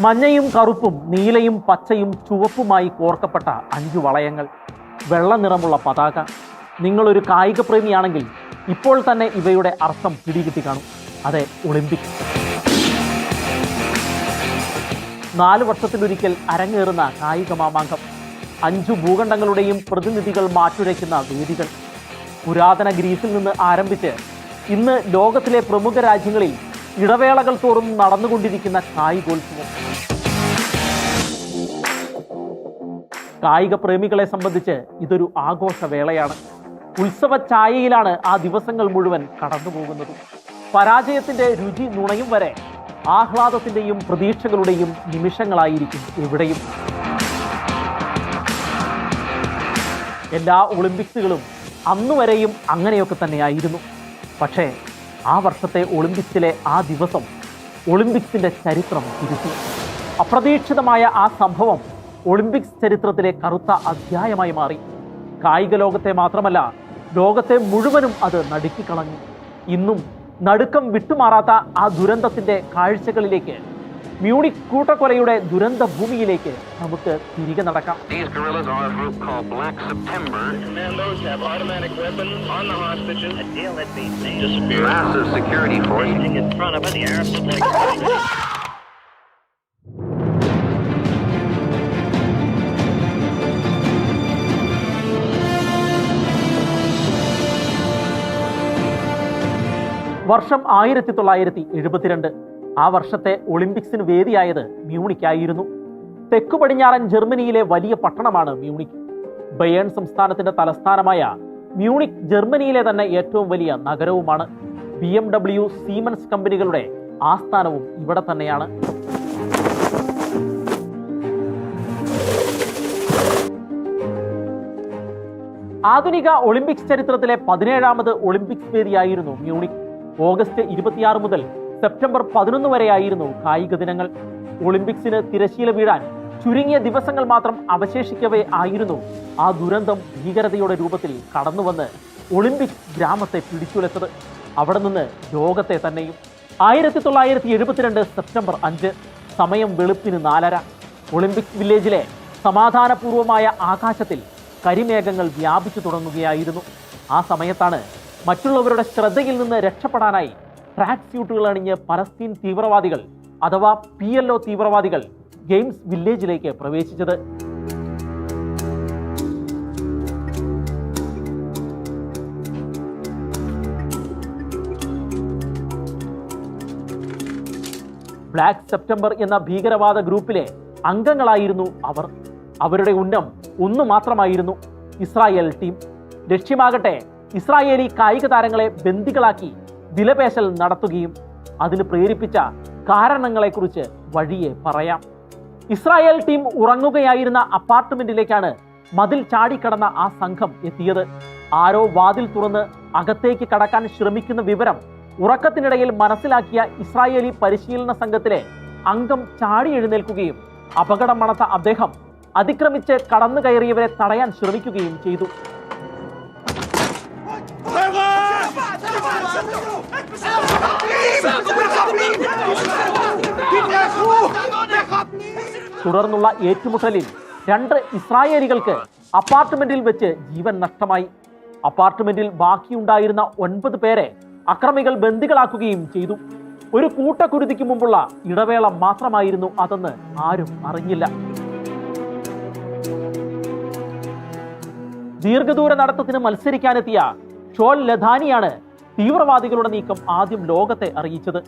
മഞ്ഞയും കറുപ്പും നീലയും പച്ചയും ചുവപ്പുമായി കോർക്കപ്പെട്ട അഞ്ച് വളയങ്ങൾ. വെള്ള നിറമുള്ള പതാക. നിങ്ങളൊരു കായിക പ്രേമിയാണെങ്കിൽ ഇപ്പോൾ തന്നെ ഇവയുടെ അർത്ഥം പിടികിട്ടി കാണും. അതെ ഒളിമ്പിക്സ് നാല് വർഷത്തിലൊരിക്കൽ അരങ്ങേറുന്ന കായിക മാമാങ്കം. അഞ്ചു ഭൂഖണ്ഡങ്ങളുടെയും പ്രതിനിധികൾ മാറ്റുരയ്ക്കുന്ന വേദികൾ. പുരാതന ഗ്രീസിൽ നിന്ന് ആരംഭിച്ച് ഇന്ന് ലോകത്തിലെ പ്രമുഖ രാജ്യങ്ങളിൽ ഇടവേളകൾ തോറും നടന്നുകൊണ്ടിരിക്കുന്ന കായികോത്സവം. കായിക പ്രേമികളെ സംബന്ധിച്ച് ഇതൊരു ആഘോഷവേളയാണ് ഉത്സവ ചായയിലാണ് ആ ദിവസങ്ങൾ മുഴുവൻ കടന്നു പോകുന്നത് പരാജയത്തിന്റെ രുചി നുണയും വരെ ആഹ്ലാദത്തിന്റെയും പ്രതീക്ഷകളുടെയും നിമിഷങ്ങളായിരിക്കും എവിടെയും. എല്ലാ ഒളിമ്പിക്സുകളും അന്നുവരെയും അങ്ങനെയൊക്കെ തന്നെയായിരുന്നു. പക്ഷേ ആ വർഷത്തെ ഒളിമ്പിക്സിലെ ആ ദിവസം ഒളിമ്പിക്സിന്റെ ചരിത്രം തിരുത്തി. അപ്രതീക്ഷിതമായ ആ സംഭവം ഒളിമ്പിക്സ് ചരിത്രത്തിലെ കറുത്ത അധ്യായമായി മാറി. കായിക ലോകത്തെ മാത്രമല്ല ലോകത്തെ മുഴുവനും അത് നടുക്കിക്കളഞ്ഞു. ഇന്നും നടുക്കം വിട്ടുമാറാത്ത ആ ദുരന്തത്തിന്റെ കാഴ്ചകളിലേക്ക് മ്യൂണിക് കൂട്ടക്കൊലയുടെ ദുരന്ത ഭൂമിയിലേക്ക് നമുക്ക് തിരികെ നടക്കാം. വർഷം ആയിരത്തി തൊള്ളായിരത്തി എഴുപത്തിരണ്ട്. ആ വർഷത്തെ ഒളിമ്പിക്സിന് വേദിയായത് മ്യൂണിക്കായിരുന്നു. തെക്കു പടിഞ്ഞാറൻ ജർമ്മനിയിലെ വലിയ പട്ടണമാണ് മ്യൂണിക്. ബയേൺ സംസ്ഥാനത്തിന്റെ തലസ്ഥാനമായ മ്യൂണിക് ജർമ്മനിയിലെ തന്നെ ഏറ്റവും വലിയ നഗരവുമാണ്. ബി എം ഡബ്ല്യു സീമൻസ് കമ്പനികളുടെ ആസ്ഥാനവും ഇവിടെ തന്നെയാണ്. ആധുനിക ഒളിമ്പിക്സ് ചരിത്രത്തിലെ പതിനേഴാമത് ഒളിമ്പിക്സ് വേദിയായിരുന്നു മ്യൂണിക്. ഓഗസ്റ്റ് ഇരുപത്തിയാറ് മുതൽ സെപ്റ്റംബർ പതിനൊന്ന് വരെയായിരുന്നു കായിക ദിനങ്ങൾ. ഒളിമ്പിക്സിന് തിരശീല വീഴാൻ ചുരുങ്ങിയ ദിവസങ്ങൾ മാത്രം അവശേഷിക്കവേ ആയിരുന്നു. ആ ദുരന്തം ഭീകരതയുടെ രൂപത്തിൽ കടന്നുവന്ന് ഒളിമ്പിക്സ് ഗ്രാമത്തെ പിടിച്ചുലച്ചത്. അവിടെ നിന്ന് ലോകത്തെ തന്നെയും. ആയിരത്തി തൊള്ളായിരത്തി എഴുപത്തിരണ്ട് സെപ്റ്റംബർ അഞ്ച് സമയം വെളുപ്പിന് നാലര. ഒളിമ്പിക്സ് വില്ലേജിലെ സമാധാനപൂർവമായ ആകാശത്തിൽ കരിമേഘങ്ങൾ വ്യാപിച്ചു തുടങ്ങുകയായിരുന്നു. ആ സമയത്താണ് മറ്റുള്ളവരുടെ ശ്രദ്ധയിൽ നിന്ന് രക്ഷപ്പെടാനായി ട്രാക്ക് സ്യൂട്ടുകൾ അണിഞ്ഞ് പലസ്തീൻ തീവ്രവാദികൾ അഥവാ പി എൽ ഒ തീവ്രവാദികൾ ഗെയിംസ് വില്ലേജിലേക്ക് പ്രവേശിച്ചത്. ബ്ലാക്ക് സെപ്റ്റംബർ എന്ന ഭീകരവാദ ഗ്രൂപ്പിലെ അംഗങ്ങളായിരുന്നു അവർ. അവരുടെ ഉന്നം ഒന്നു മാത്രമായിരുന്നു ഇസ്രായേൽ ടീം. ലക്ഷ്യമാകട്ടെ ഇസ്രായേലി കായിക താരങ്ങളെ ബന്ദികളാക്കി വിലപേശൽ നടത്തുകയും അതിന് പ്രേരിപ്പിച്ച കാരണങ്ങളെക്കുറിച്ച് വഴിയെ പറയാം ഇസ്രായേൽ ടീം ഉറങ്ങുകയായിരുന്ന അപ്പാർട്ട്മെന്റിലേക്കാണ് മതിൽ ചാടിക്കടന്ന ആ സംഘം എത്തിയത് ആരോ വാതിൽ തുറന്ന് അകത്തേക്ക് കടക്കാൻ ശ്രമിക്കുന്ന വിവരം ഉറക്കത്തിനിടയിൽ മനസ്സിലാക്കിയ ഇസ്രായേലി പരിശീലന സംഘത്തിലെ അംഗം ചാടി എഴുന്നേൽക്കുകയും അപകടം മണത്ത അദ്ദേഹം അതിക്രമിച്ച് കടന്നു കയറിയവരെ തടയാൻ ശ്രമിക്കുകയും ചെയ്തു തുടർന്നുള്ള ഏറ്റുമുട്ടലിൽ രണ്ട് ഇസ്രായേലികൾക്ക് അപ്പാർട്ട്മെന്റിൽ വെച്ച് ജീവൻ നഷ്ടമായി. അപ്പാർട്ട്മെന്റിൽ ബാക്കിയുണ്ടായിരുന്ന ഒൻപത് പേരെ അക്രമികൾ ബന്ദികളാക്കുകയും ചെയ്തു. ഒരു കൂട്ടക്കുരുതിക്ക് മുമ്പുള്ള ഇടവേള മാത്രമായിരുന്നു അതെന്ന് ആരും അറിഞ്ഞില്ല. ദീർഘദൂര നടത്തത്തിന് മത്സരിക്കാനെത്തിയ ഷോൾ ലധാനിയാണ് തീവ്രവാദികളുടെ നീക്കം ആദ്യം ലോകത്തെ അറിയിച്ചത്.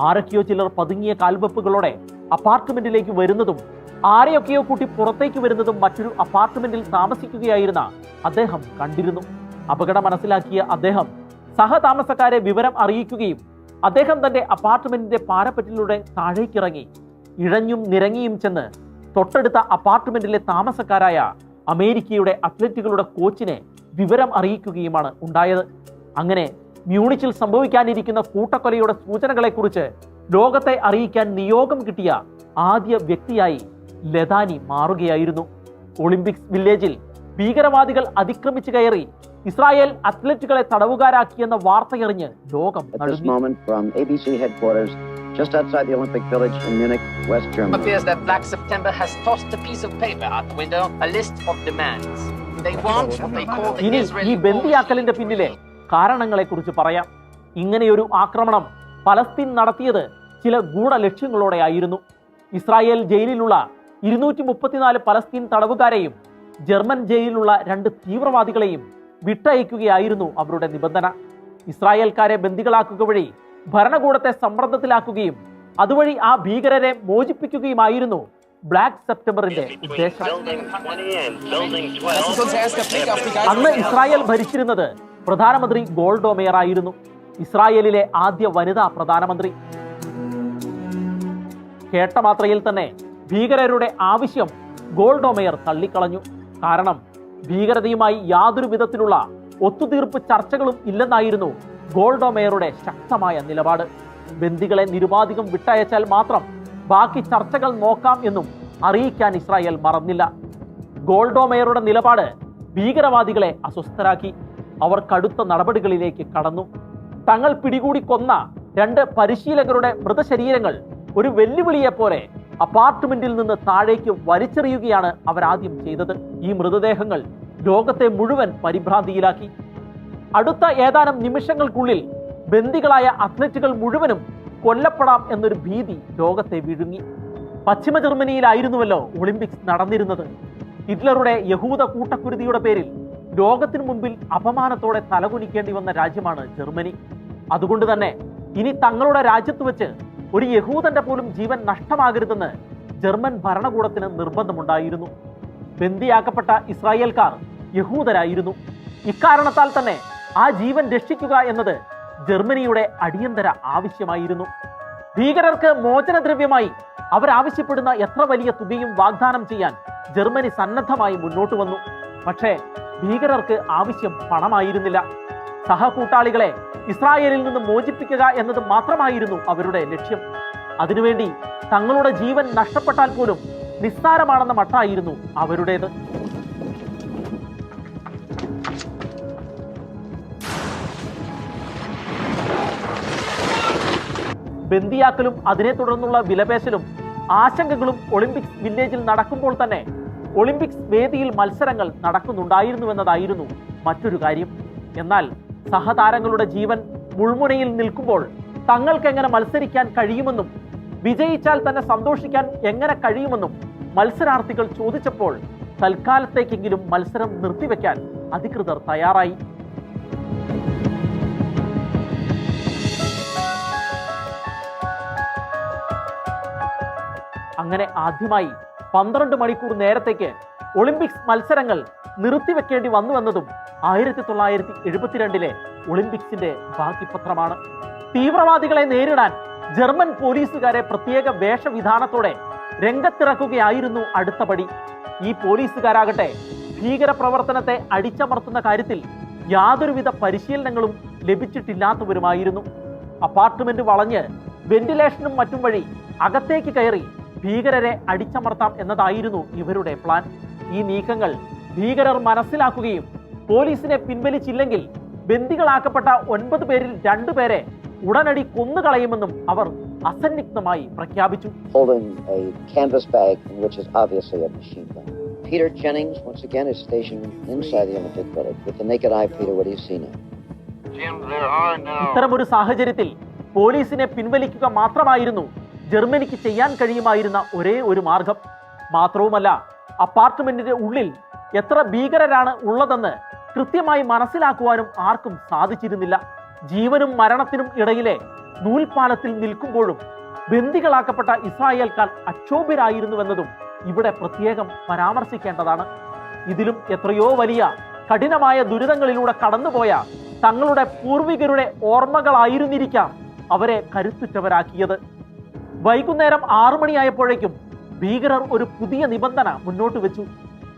ആരൊക്കെയോ ചിലർ പതുങ്ങിയ കാൽവെപ്പുകളോടെ അപ്പാർട്ട്മെന്റിലേക്ക് വരുന്നതും ആരെയൊക്കെയോ കൂട്ടി പുറത്തേക്ക് വരുന്നതും മറ്റൊരു അപ്പാർട്ട്മെന്റിൽ താമസിക്കുകയായിരുന്ന അദ്ദേഹം കണ്ടിരുന്നു. അപകടം മനസ്സിലാക്കിയ അദ്ദേഹം സഹതാമസക്കാരെ വിവരം അറിയിക്കുകയും അദ്ദേഹം തന്റെ അപ്പാർട്ട്മെന്റിന്റെ പാരപ്പറ്റിലൂടെ താഴേക്കിറങ്ങി. ഇഴഞ്ഞും നിരങ്ങിയും ചെന്ന് തൊട്ടടുത്ത അപ്പാർട്ട്മെന്റിലെ താമസക്കാരായ അമേരിക്കയുടെ അത്ലറ്റുകളുടെ കോച്ചിനെ വിവരം അറിയിക്കുകയുമാണ് ഉണ്ടായത്. അങ്ങനെ മ്യൂണിച്ചിൽ സംഭവിക്കാനിരിക്കുന്ന കൂട്ടക്കൊലയുടെ സൂചനകളെക്കുറിച്ച് ലോകത്തെ അറിയിക്കാൻ നിയോഗം കിട്ടിയ ആദ്യ വ്യക്തിയായി ലതാനി മാറുകയായിരുന്നു ഒളിമ്പിക്സ് വില്ലേജിൽ ഭീകരവാദികൾ അതിക്രമിച്ചു കയറി ഇസ്രായേൽ അത്ലറ്റുകളെ തടവുകാരാക്കിയെന്ന വാർത്തയറിഞ്ഞ് ലോകം just outside the Olympic Village in Munich, West Germany. It appears that Black September has tossed a piece of paper out the window, a list of demands. They want what they call the ഇനി ഈ Israeli ബന്ദിയാക്കലിന്റെ പിന്നിലെ കാരണങ്ങളെക്കുറിച്ച് പറയാം. ഇങ്ങനെയൊരു ആക്രമണം Palestine നടത്തിയത് ചില ഗൂഢലക്ഷ്യങ്ങളോടെയായിരുന്നു. Israel ജയിലിലുള്ള ഇരുന്നൂറ്റി മുപ്പത്തിനാല് പലസ്തീൻ തടവുകാരെയും ജർമ്മൻ ജയിലിലുള്ള രണ്ട് തീവ്രവാദികളെയും വിട്ടയക്കുകയായിരുന്നു അവരുടെ നിബന്ധന. ഇസ്രായേൽക്കാരെ ബന്ദികളാക്കുക വഴി ഭരണകൂടത്തെ സമ്മർദ്ദത്തിലാക്കുകയും അതുവഴി ആ ഭീകരരെ മോചിപ്പിക്കുകയുമായിരുന്നു ബ്ലാക്ക് സെപ്റ്റംബറിന്റെ ഉദ്ദേശം. Building 20 and building 12. അന്ന് ഇസ്രായേൽ ഭരിച്ചിരുന്നത് പ്രധാനമന്ത്രി ഗോൾഡോ മേയർ ആയിരുന്നു. ഇസ്രായേലിലെ ആദ്യ വനിതാ പ്രധാനമന്ത്രി. കേട്ട മാത്രയിൽ തന്നെ ഭീകരരുടെ ആവശ്യം ഗോൾഡോ മേയർ തള്ളിക്കളഞ്ഞു. കാരണം ഭീകരതയുമായി യാതൊരു വിധത്തിലുള്ള ഒത്തുതീർപ്പ് ചർച്ചകളും ഇല്ലെന്നായിരുന്നു ഗോൾഡോ മേയറുടെ ശക്തമായ നിലപാട്. ബന്ദികളെ നിരുപാധികം വിട്ടയച്ചാൽ മാത്രം ബാക്കി ചർച്ചകൾ നോക്കാം എന്നും അറിയിക്കാൻ ഇസ്രായേൽ മറന്നില്ല. ഗോൾഡോ മേയറുടെ നിലപാട് ഭീകരവാദികളെ അസ്വസ്ഥരാക്കി. അവർ കടുത്ത നടപടികളിലേക്ക് കടന്നു. തങ്ങൾ പിടികൂടി കൊന്ന രണ്ട് പരിശീലകരുടെ മൃതശരീരങ്ങൾ ഒരു വെല്ലുവിളിയെ പോലെ അപ്പാർട്ട്മെന്റിൽ നിന്ന് താഴേക്ക് വലിച്ചെറിയുകയാണ് അവരാദ്യം ചെയ്തത്. ഈ മൃതദേഹങ്ങൾ ലോകത്തെ മുഴുവൻ പരിഭ്രാന്തിയിലാക്കി. അടുത്ത ഏതാനും നിമിഷങ്ങൾക്കുള്ളിൽ ബന്ദികളായ അത്ലറ്റുകൾ മുഴുവനും കൊല്ലപ്പെടാം എന്നൊരു ഭീതി ലോകത്തെ വിഴുങ്ങി. പശ്ചിമ ജർമ്മനിയിലായിരുന്നുവല്ലോ ഒളിമ്പിക്സ് നടന്നിരുന്നത്. ഹിറ്റ്ലറുടെ യഹൂദ കൂട്ടക്കുരുതിയുടെ പേരിൽ ലോകത്തിനു മുൻപിൽ അപമാനത്തോടെ തലകുനിക്കേണ്ടി വന്ന രാജ്യമാണ് ജർമ്മനി. അതുകൊണ്ട് തന്നെ ഇനി തങ്ങളുടെ രാജ്യത്ത് വെച്ച് ഒരു യഹൂദന്റെ പോലും ജീവൻ നഷ്ടമാകരുതെന്ന് ജർമ്മൻ ഭരണകൂടത്തിന് നിർബന്ധമുണ്ടായിരുന്നു. ബന്ദിയാക്കപ്പെട്ട ഇസ്രായേൽക്കാർ യഹൂദരായിരുന്നു. ഇക്കാരണത്താൽ തന്നെ ആ ജീവൻ രക്ഷിക്കുക എന്നത് ജർമ്മനിയുടെ അടിയന്തര ആവശ്യമായിരുന്നു. ഭീകരർക്ക് മോചനദ്രവ്യമായി അവരാവശ്യപ്പെടുന്ന എത്ര വലിയ തുകയും വാഗ്ദാനം ചെയ്യാൻ ജർമ്മനി സന്നദ്ധമായി മുന്നോട്ട് വന്നു. പക്ഷേ ഭീകരർക്ക് ആവശ്യം പണമായിരുന്നില്ല. സഹകൂട്ടാളികളെ ഇസ്രായേലിൽ നിന്ന് മോചിപ്പിക്കുക എന്നത് മാത്രമായിരുന്നു അവരുടെ ലക്ഷ്യം. അതിനുവേണ്ടി തങ്ങളുടെ ജീവൻ നഷ്ടപ്പെട്ടാൽ പോലും നിസ്സാരമാണെന്ന മട്ടായിരുന്നു അവരുടേത്. ബന്ദിയാക്കലും അതിനെ തുടർന്നുള്ള വിലപേശലും ആശങ്കകളും ഒളിമ്പിക്സ് വില്ലേജിൽ നടക്കുമ്പോൾ തന്നെ ഒളിമ്പിക്സ് വേദിയിൽ മത്സരങ്ങൾ നടക്കുന്നുണ്ടായിരുന്നുവെന്നതായിരുന്നു മറ്റൊരു കാര്യം. എന്നാൽ സഹതാരങ്ങളുടെ ജീവൻ മുൾമുനയിൽ നിൽക്കുമ്പോൾ തങ്ങൾക്ക് എങ്ങനെ മത്സരിക്കാൻ കഴിയുമെന്നും വിജയിച്ചാൽ തന്നെ സന്തോഷിക്കാൻ എങ്ങനെ കഴിയുമെന്നും മത്സരാർത്ഥികൾ ചോദിച്ചപ്പോൾ തൽക്കാലത്തേക്കെങ്കിലും മത്സരം നിർത്തിവെക്കാൻ അധികൃതർ തയ്യാറായി. അങ്ങനെ ആദ്യമായി പന്ത്രണ്ട് മണിക്കൂർ നേരത്തേക്ക് ഒളിമ്പിക്സ് മത്സരങ്ങൾ നിർത്തിവെക്കേണ്ടി വന്നുവെന്നതും ആയിരത്തി തൊള്ളായിരത്തി എഴുപത്തിരണ്ടിലെ ഒളിമ്പിക്സിന്റെ ബാക്കിപത്രമാണ് തീവ്രവാദികളെ നേരിടാൻ ജർമ്മൻ പോലീസുകാരെ പ്രത്യേക വേഷവിധാനത്തോടെ രംഗത്തിറക്കുകയായിരുന്നു അടുത്ത പടി. ഈ പോലീസുകാരാകട്ടെ ഭീകര പ്രവർത്തനത്തെ അടിച്ചമർത്തുന്ന കാര്യത്തിൽ യാതൊരുവിധ പരിശീലനങ്ങളും ലഭിച്ചിട്ടില്ലാത്തവരുമായിരുന്നു. അപ്പാർട്ട്മെന്റ് വളഞ്ഞ് വെന്റിലേഷനും മറ്റും വഴി അകത്തേക്ക് കയറി ഭീകരരെ അടിച്ചമർത്താം എന്നതായിരുന്നു ഇവരുടെ പ്ലാൻ ഈ നീക്കങ്ങൾ ഭീകരർ മനസ്സിലാക്കുകയും പോലീസിനെ പിൻവലിച്ചില്ലെങ്കിൽ ബന്ദികളാക്കപ്പെട്ട ഒൻപത് പേരിൽ രണ്ടുപേരെ ഉടനടി കൊന്നുകളയുമെന്നും അവർ അസന്നിഗ്ധമായി പ്രഖ്യാപിച്ചു holding a canvas bag in which is obviously a machine. Peter Jennings, once again, is stationed inside the Olympic Village. With the naked eye, Peter, what do you see now? Jim, there are no. ഇത്തരമൊരു സാഹചര്യത്തിൽ പോലീസിനെ പിൻവലിക്കുക മാത്രമായിരുന്നു ജർമ്മനിക്ക് ചെയ്യാൻ കഴിയുമായിരുന്ന ഒരേ ഒരു മാർഗം. മാത്രവുമല്ല അപ്പാർട്ട്മെന്റിന്റെ ഉള്ളിൽ എത്ര ഭീകരരാണ് ഉള്ളതെന്ന് കൃത്യമായി മനസ്സിലാക്കുവാനും ആർക്കും സാധിച്ചിരുന്നില്ല. ജീവനും മരണത്തിനും ഇടയിലെ നൂൽപാലത്തിൽ നിൽക്കുമ്പോഴും ബന്ദികളാക്കപ്പെട്ട ഇസ്രായേൽക്കാർ അക്ഷോഭ്യരായിരുന്നുവെന്നതും ഇവിടെ പ്രത്യേകം പരാമർശിക്കേണ്ടതാണ്. ഇതിലും എത്രയോ വലിയ കഠിനമായ ദുരിതങ്ങളിലൂടെ കടന്നുപോയ തങ്ങളുടെ പൂർവികരുടെ ഓർമ്മകളായിരുന്നിരിക്കാം അവരെ കരുത്തുറ്റവരാക്കിയത്. വൈകുന്നേരം ആറു മണിയായപ്പോഴേക്കും ഭീകരർ ഒരു പുതിയ നിബന്ധന മുന്നോട്ട് വെച്ചു.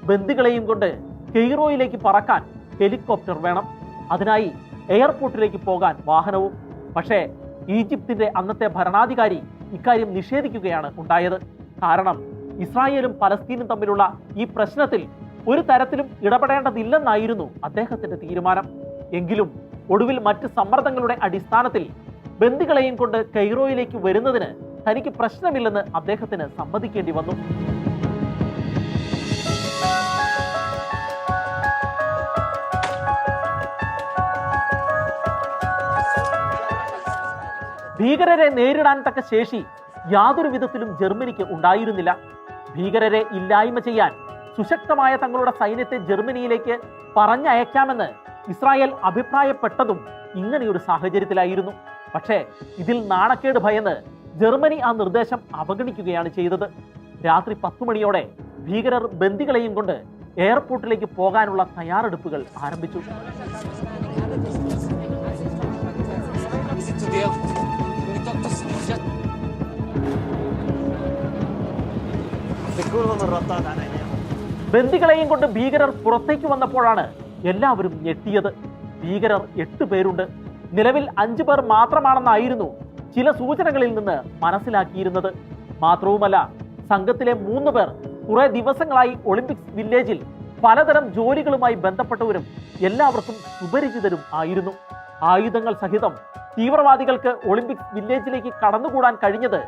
ബന്ദികളെയും കൊണ്ട് കെയ്റോയിലേക്ക് പറക്കാൻ ഹെലികോപ്റ്റർ വേണം. അതിനായി എയർപോർട്ടിലേക്ക് പോകാൻ വാഹനവും. പക്ഷേ ഈജിപ്തിന്റെ അന്നത്തെ ഭരണാധികാരി ഇക്കാര്യം നിഷേധിക്കുകയാണ് ഉണ്ടായത്. കാരണം ഇസ്രായേലും പലസ്തീനും തമ്മിലുള്ള ഈ പ്രശ്നത്തിൽ ഒരു തരത്തിലും ഇടപെടേണ്ടതില്ലെന്നായിരുന്നു അദ്ദേഹത്തിന്റെ തീരുമാനം. എങ്കിലും ഒടുവിൽ മറ്റ് സമ്മർദ്ദങ്ങളുടെ അടിസ്ഥാനത്തിൽ ബന്ദികളെയും കൊണ്ട് കൈറോയിലേക്ക് വരുന്നതിന് തനിക്ക് പ്രശ്നമില്ലെന്ന് അദ്ദേഹത്തിന് സമ്മതിക്കേണ്ടി വന്നു. ഭീകരരെ നേരിടാൻ തക്ക ശേഷി യാതൊരു വിധത്തിലും ജർമ്മനിക്ക് ഉണ്ടായിരുന്നില്ല. ഭീകരരെ ഇല്ലായ്മ ചെയ്യാൻ സുശക്തമായ തങ്ങളുടെ സൈന്യത്തെ ജർമ്മനിയിലേക്ക് പറഞ്ഞയക്കാമെന്ന് ഇസ്രായേൽ അഭിപ്രായപ്പെട്ടതും ഇങ്ങനെയൊരു സാഹചര്യത്തിലായിരുന്നു. പക്ഷേ ഇതിൽ നാണക്കേട് ഭയന്ന് ജർമ്മനി ആ നിർദ്ദേശം അവഗണിക്കുകയാണ് ചെയ്തത്. രാത്രി പത്തു മണിയോടെ ഭീകരർ ബന്ദികളെയും കൊണ്ട് എയർപോർട്ടിലേക്ക് പോകാനുള്ള തയ്യാറെടുപ്പുകൾ ആരംഭിച്ചു. ബന്ദികളെയും കൊണ്ട് ഭീകരർ പുറത്തേക്ക് വന്നപ്പോഴാണ് എല്ലാവരും ഞെട്ടിയത്. ഭീകരർ എട്ട് പേരുണ്ട്. നിലവിൽ അഞ്ചു പേർ മാത്രമാണെന്നായിരുന്നു ചില സൂചനകളിൽ നിന്ന് മനസ്സിലാക്കിയിരുന്നത്. മാത്രവുമല്ല സംഘത്തിലെ മൂന്ന് പേർ കുറെ ദിവസങ്ങളായി ഒളിമ്പിക്സ് വില്ലേജിൽ പലതരം ജോലികളുമായി ബന്ധപ്പെട്ടവരും എല്ലാവർക്കും സുപരിചിതരും ആയിരുന്നു. ആയുധങ്ങൾ സഹിതം തീവ്രവാദികൾക്ക് ഒളിമ്പിക്സ് വില്ലേജിലേക്ക് കടന്നുകൂടാൻ കഴിഞ്ഞത്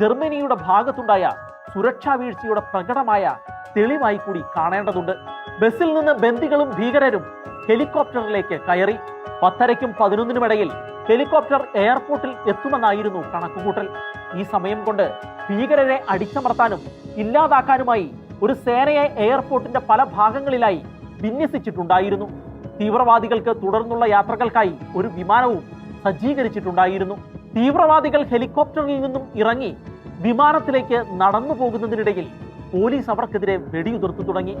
ജർമ്മനിയുടെ ഭാഗത്തുണ്ടായ സുരക്ഷാ വീഴ്ചയുടെ പ്രകടമായ തെളിവായി കൂടി കാണേണ്ടതുണ്ട്. ബസ്സിൽ നിന്ന് ബന്ദികളും ഭീകരരും ഹെലികോപ്റ്ററിലേക്ക് കയറി. പത്തരയ്ക്കും പതിനൊന്നിനുമിടയിൽ ഹെലികോപ്റ്റർ എയർപോർട്ടിൽ എത്തുമെന്നായിരുന്നു കണക്കുകൂട്ടൽ. ഈ സമയം കൊണ്ട് ഭീകരരെ അടിച്ചമർത്താനും ഇല്ലാതാക്കാനുമായി ഒരു സേനയെ എയർപോർട്ടിന്റെ പല ഭാഗങ്ങളിലായി വിന്യസിച്ചിട്ടുണ്ടായിരുന്നു. തീവ്രവാദികൾക്ക് തുടർന്നുള്ള യാത്രകൾക്കായി ഒരു വിമാനവും സജ്ജീകരിച്ചിട്ടുണ്ടായിരുന്നു. തീവ്രവാദികൾ ഹെലികോപ്റ്ററിൽ നിന്നും ഇറങ്ങി വിമാനത്തിലേക്ക് നടന്നു പോകുന്നതിനിടയിൽ പോലീസ് അവർക്കെതിരെ വെടിയുതിർത്തു തുടങ്ങി.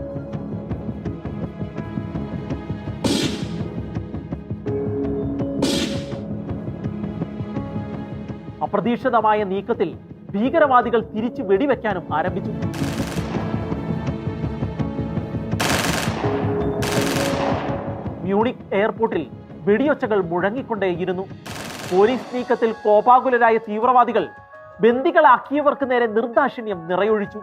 അപ്രതീക്ഷിതമായ നീക്കത്തിൽ ഭീകരവാദികൾ തിരിച്ചു വെടിവെക്കാനും ആരംഭിച്ചു. മ്യൂണിക് എയർപോർട്ടിൽ വെടിയൊച്ചകൾ മുഴങ്ങിക്കൊണ്ടേയിരുന്നു. പോലീസ് നീക്കത്തിൽ കോപാകുലരായ തീവ്രവാദികൾ ബന്ദികളാക്കിയവർക്ക് നേരെ നിർദാക്ഷിണ്യം നിറയൊഴിച്ചു.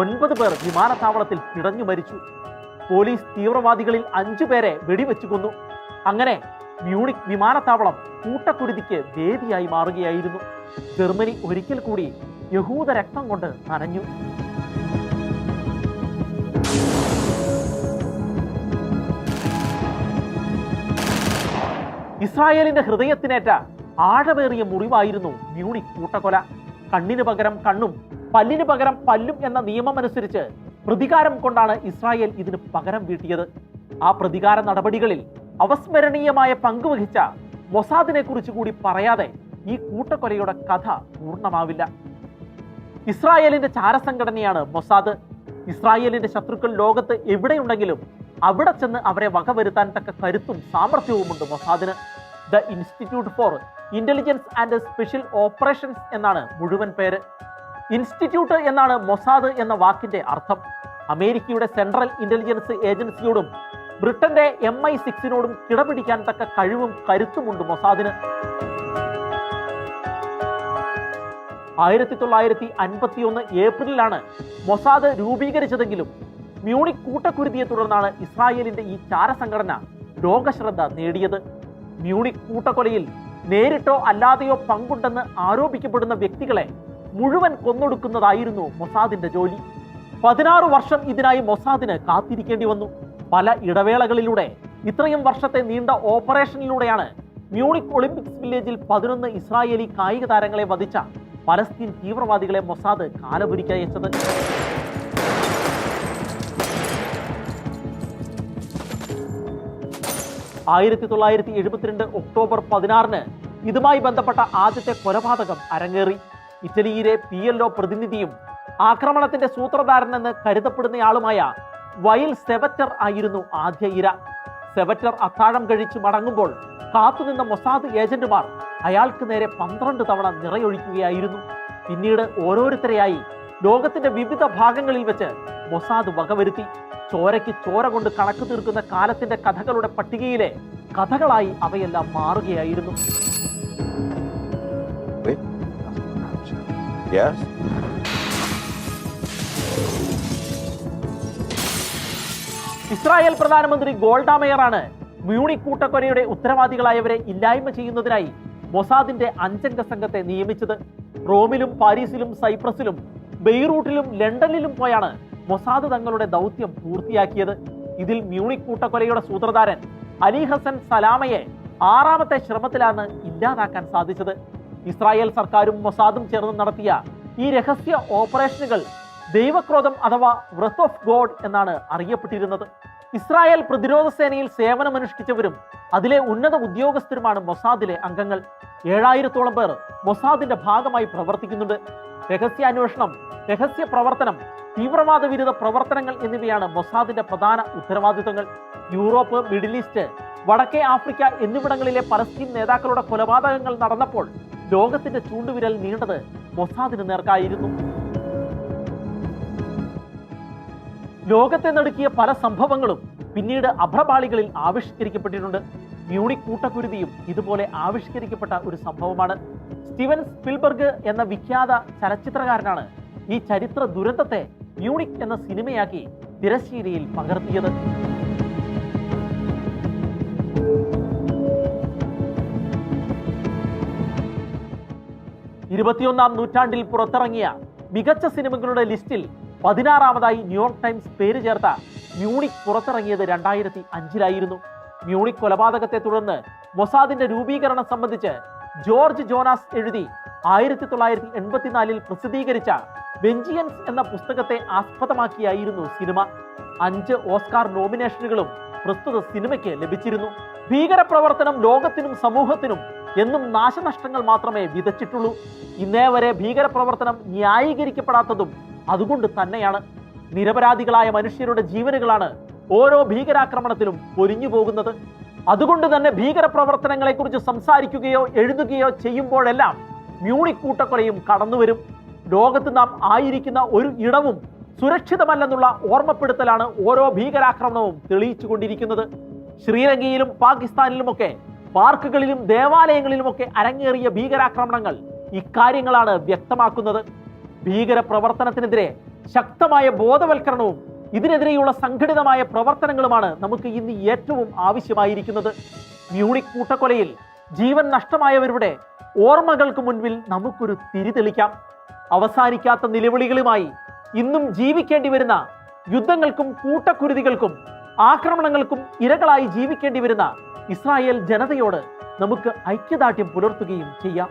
ഒൻപത് പേർ വിമാനത്താവളത്തിൽ പിടഞ്ഞു മരിച്ചു. പോലീസ് തീവ്രവാദികളിൽ അഞ്ചു പേരെ വെടിവെച്ചു കൊന്നു അങ്ങനെ മ്യൂണിക് വിമാനത്താവളം കൂട്ടക്കുരുതിക്ക് വേദിയായി മാറുകയായിരുന്നു. ജർമ്മനി ഒരിക്കൽ കൂടി യഹൂദ രക്തം കൊണ്ട് നനഞ്ഞു. ഇസ്രായേലിന്റെ ഹൃദയത്തിനേറ്റ ആഴമേറിയ മുറിവായിരുന്നു മ്യൂണിക് കൂട്ടക്കൊല. കണ്ണിന് പകരം കണ്ണും പല്ലിന് പകരം പല്ലും എന്ന നിയമമനുസരിച്ച് പ്രതികാരം കൊണ്ടാണ് ഇസ്രായേൽ ഇതിന് പകരം വീട്ടിയത്. ആ പ്രതികാര നടപടികളിൽ അവസ്മരണീയമായ പങ്കുവഹിച്ച മൊസാദിനെ കുറിച്ച് കൂടി പറയാതെ ഈ കൂട്ടക്കൊലയുടെ കഥ പൂർണമാവില്ല. ഇസ്രായേലിന്റെ ചാരസംഘടനയാണ് മൊസാദ്. ഇസ്രായേലിന്റെ ശത്രുക്കൾ ലോകത്ത് എവിടെയുണ്ടെങ്കിലും അവിടെ ചെന്ന് അവരെ വകവരുത്താൻ തക്ക കരുത്തും സാമർഥ്യവുമുണ്ട് മൊസാദിന്. The Institute for Intelligence and Special Operations എന്നാണ് മുഴുവൻ പേര്. ഇൻസ്റ്റിറ്റ്യൂട്ട് എന്നാണ് മൊസാദ് എന്ന വാക്കിന്റെ അർത്ഥം. അമേരിക്കയുടെ സെൻട്രൽ ഇന്റലിജൻസ് ഏജൻസിയോടും ബ്രിട്ടന്റെ എം ഐ സിക്സിനോടും കിടപിടിക്കാൻ തക്ക കഴിവും കരുത്തുമുണ്ട് മൊസാദിന്. ആയിരത്തി തൊള്ളായിരത്തി അൻപത്തി ഒന്ന് ഏപ്രിലാണ് മൊസാദ് രൂപീകരിച്ചതെങ്കിലും മ്യൂണിക് കൂട്ടക്കുരുതിയെ തുടർന്നാണ് ഇസ്രായേലിന്റെ ഈ ചാരസംഘടന ലോകശ്രദ്ധ നേടിയത്. മ്യൂണിക് കൂട്ടക്കൊലയിൽ നേരിട്ടോ അല്ലാതെയോ പങ്കുണ്ടെന്ന് ആരോപിക്കപ്പെടുന്ന വ്യക്തികളെ മുഴുവൻ കൊന്നൊടുക്കുന്നതായിരുന്നു മൊസാദിന്റെ ജോലി. പതിനാറ് വർഷം ഇതിനായി മൊസാദിന് കാത്തിരിക്കേണ്ടി വന്നു. പല ഇടവേളകളിലൂടെ ഇത്രയും വർഷത്തെ നീണ്ട ഓപ്പറേഷനിലൂടെയാണ് മ്യൂണിക് ഒളിമ്പിക്സ് വില്ലേജിൽ പതിനൊന്ന് ഇസ്രായേലി കായിക താരങ്ങളെ വധിച്ച പലസ്തീൻ തീവ്രവാദികളെ മൊസാദ് കാലപുരിക്കയച്ചത് ആയിരത്തി തൊള്ളായിരത്തി എഴുപത്തിരണ്ട് ഒക്ടോബർ പതിനാറിന് ഇതുമായി ബന്ധപ്പെട്ട ആദ്യത്തെ കൊലപാതകം അരങ്ങേറി. ഇറ്റലിയിലെ പി എൽ ഒ പ്രതിനിധിയും ആക്രമണത്തിന്റെ സൂത്രധാരനെന്ന് കരുതപ്പെടുന്നയാളുമായ വയൽ സെവറ്റർ ആയിരുന്നു ആദ്യ ഇര. സെവറ്റർ അത്താഴം കഴിച്ച് മടങ്ങുമ്പോൾ കാത്തുനിന്ന മൊസാദ് ഏജന്റുമാർ അയാൾക്ക് നേരെ പന്ത്രണ്ട് തവണ നിറയൊഴിക്കുകയായിരുന്നു. പിന്നീട് ഓരോരുത്തരെയായി ലോകത്തിന്റെ വിവിധ ഭാഗങ്ങളിൽ വെച്ച് മൊസാദ് വകവരുത്തി. ചോരയ്ക്ക് ചോര കൊണ്ട് കണക്ക് തീർക്കുന്ന കാലത്തിന്റെ കഥകളുടെ പട്ടികയിലെ കഥകളായി അവയെല്ലാം മാറുകയായിരുന്നു. Yes? ഇസ്രായേൽ പ്രധാനമന്ത്രി ഗോൾഡ മേയറാണ് മ്യൂണിക് കൂട്ടക്കൊലയുടെ ഉത്തരവാദികളായവരെ ഇല്ലായ്മ ചെയ്യുന്നതിനായി മൊസാദിന്റെ അഞ്ചംഗ സംഘത്തെ നിയമിച്ചത്. റോമിലും പാരീസിലും സൈപ്രസിലും ബെയ്റൂട്ടിലും ലണ്ടനിലും പോയാണ് മൊസാദ് തങ്ങളുടെ ദൗത്യം പൂർത്തിയാക്കിയത്. ഇതിൽ മ്യൂണിക് കൂട്ടക്കൊലയുടെ സൂത്രധാരൻ അലി ഹസൻ സലാമയെ ആറാമത്തെ ശ്രമത്തിലാണ് ഇല്ലാതാക്കാൻ സാധിച്ചത്. ഇസ്രായേൽ സർക്കാരും മൊസാദും ചേർന്ന് നടത്തിയ ഈ രഹസ്യ ഓപ്പറേഷനുകൾ ദൈവക്രോധം അഥവാ വ്രത്ത് ഓഫ് ഗോഡ് എന്നാണ് അറിയപ്പെട്ടിരുന്നത്. ഇസ്രായേൽ പ്രതിരോധ സേനയിൽ സേവനമനുഷ്ഠിച്ചവരും അതിലെ ഉന്നത ഉദ്യോഗസ്ഥരുമാണ് മൊസാദിലെ അംഗങ്ങൾ. ഏഴായിരത്തോളം പേർ മൊസാദിന്റെ ഭാഗമായി പ്രവർത്തിക്കുന്നുണ്ട്. രഹസ്യാന്വേഷണം രഹസ്യ പ്രവർത്തനം തീവ്രവാദ വിരുദ്ധ പ്രവർത്തനങ്ങൾ എന്നിവയാണ് മൊസാദിന്റെ പ്രധാന ഉത്തരവാദിത്തങ്ങൾ. യൂറോപ്പ് മിഡിൽ ഈസ്റ്റ് വടക്കേ ആഫ്രിക്ക എന്നിവിടങ്ങളിലെ പലസ്തീൻ നേതാക്കളുടെ കൊലപാതകങ്ങൾ നടന്നപ്പോൾ ലോകത്തിന്റെ ചൂണ്ടുവിരൽ നീണ്ടത് മൊസാദിന് നേർക്കായിരുന്നു. ലോകത്തെ നടുക്കിയ പല സംഭവങ്ങളും പിന്നീട് അഭ്രപാളികളിൽ ആവിഷ്കരിക്കപ്പെട്ടിട്ടുണ്ട്. മ്യൂണിക് കൂട്ടക്കുരുതിയും ഇതുപോലെ ആവിഷ്കരിക്കപ്പെട്ട ഒരു സംഭവമാണ്. സ്റ്റീവൻ സ്പിൽബർഗ് എന്ന വിഖ്യാത ചലച്ചിത്രകാരനാണ് ഈ ചരിത്ര ദുരന്തത്തെ മ്യൂണിക് എന്ന സിനിമയാക്കി തിരശ്ശീലയിൽ പകർത്തിയത്. ഇരുപത്തിയൊന്നാം നൂറ്റാണ്ടിൽ പുറത്തിറങ്ങിയ മികച്ച സിനിമകളുടെ ലിസ്റ്റിൽ പതിനാറാമതായി ന്യൂയോർക്ക് ടൈംസ് പേര് ചേർത്ത മ്യൂണിക് പുറത്തിറങ്ങിയത് രണ്ടായിരത്തി അഞ്ചിലായിരുന്നു. മ്യൂണിക് കൊലപാതകത്തെ തുടർന്ന് മൊസാദിന്റെ രൂപീകരണം സംബന്ധിച്ച് ജോർജ് ജോനാസ് എഴുതി ആയിരത്തി തൊള്ളായിരത്തി എൺപത്തിനാലിൽ പ്രസിദ്ധീകരിച്ച വെഞ്ചിയൻസ് എന്ന പുസ്തകത്തെ ആസ്പദമാക്കിയായിരുന്നു സിനിമ. അഞ്ച് ഓസ്കാർ നോമിനേഷനുകളും പ്രസ്തുത സിനിമയ്ക്ക് ലഭിച്ചിരുന്നു. ഭീകരപ്രവർത്തനം ലോകത്തിനും സമൂഹത്തിനും എന്നും നാശനഷ്ടങ്ങൾ മാത്രമേ വിതച്ചിട്ടുള്ളൂ. ഇന്നേ വരെ ഭീകരപ്രവർത്തനം ന്യായീകരിക്കപ്പെടാത്തതും അതുകൊണ്ട് തന്നെയാണ്. നിരപരാധികളായ മനുഷ്യരുടെ ജീവനുകളാണ് ഓരോ ഭീകരാക്രമണത്തിലും പൊരിഞ്ഞു പോകുന്നത്. അതുകൊണ്ട് തന്നെ ഭീകരപ്രവർത്തനങ്ങളെക്കുറിച്ച് സംസാരിക്കുകയോ എഴുതുകയോ ചെയ്യുമ്പോഴെല്ലാം മ്യൂണിക് കൂട്ടക്കൊലയും കടന്നുവരും. ലോകത്ത് നാം ആയിരിക്കുന്ന ഒരു ഇടവും സുരക്ഷിതമല്ലെന്നുള്ള ഓർമ്മപ്പെടുത്തലാണ് ഓരോ ഭീകരാക്രമണവും തെളിയിച്ചുകൊണ്ടിരിക്കുന്നത്. ശ്രീലങ്കയിലും പാകിസ്ഥാനിലുമൊക്കെ പാർക്കുകളിലും ദേവാലയങ്ങളിലുമൊക്കെ അരങ്ങേറിയ ഭീകരാക്രമണങ്ങൾ ഇക്കാര്യങ്ങളാണ് വ്യക്തമാക്കുന്നത്. ഭീകര പ്രവർത്തനത്തിനെതിരെ ശക്തമായ ബോധവൽക്കരണവും ഇതിനെതിരെയുള്ള സംഘടിതമായ പ്രവർത്തനങ്ങളുമാണ് നമുക്ക് ഇന്ന് ഏറ്റവും ആവശ്യമായിരിക്കുന്നത്. മ്യൂണിക് കൂട്ടക്കൊലയിൽ ജീവൻ നഷ്ടമായവരുടെ ഓർമ്മകൾക്ക് മുൻപിൽ നമുക്കൊരു തിരിതെളിക്കാം അവസാനിക്കാത്ത നിലവിളികളുമായി ഇന്നും ജീവിക്കേണ്ടി വരുന്ന യുദ്ധങ്ങൾക്കും കൂട്ടക്കുരുതികൾക്കും ആക്രമണങ്ങൾക്കും ഇരകളായി ജീവിക്കേണ്ടി വരുന്ന ഇസ്രായേൽ ജനതയോട് നമുക്ക് ഐക്യദാർഢ്യം പുലർത്തുകയും ചെയ്യാം.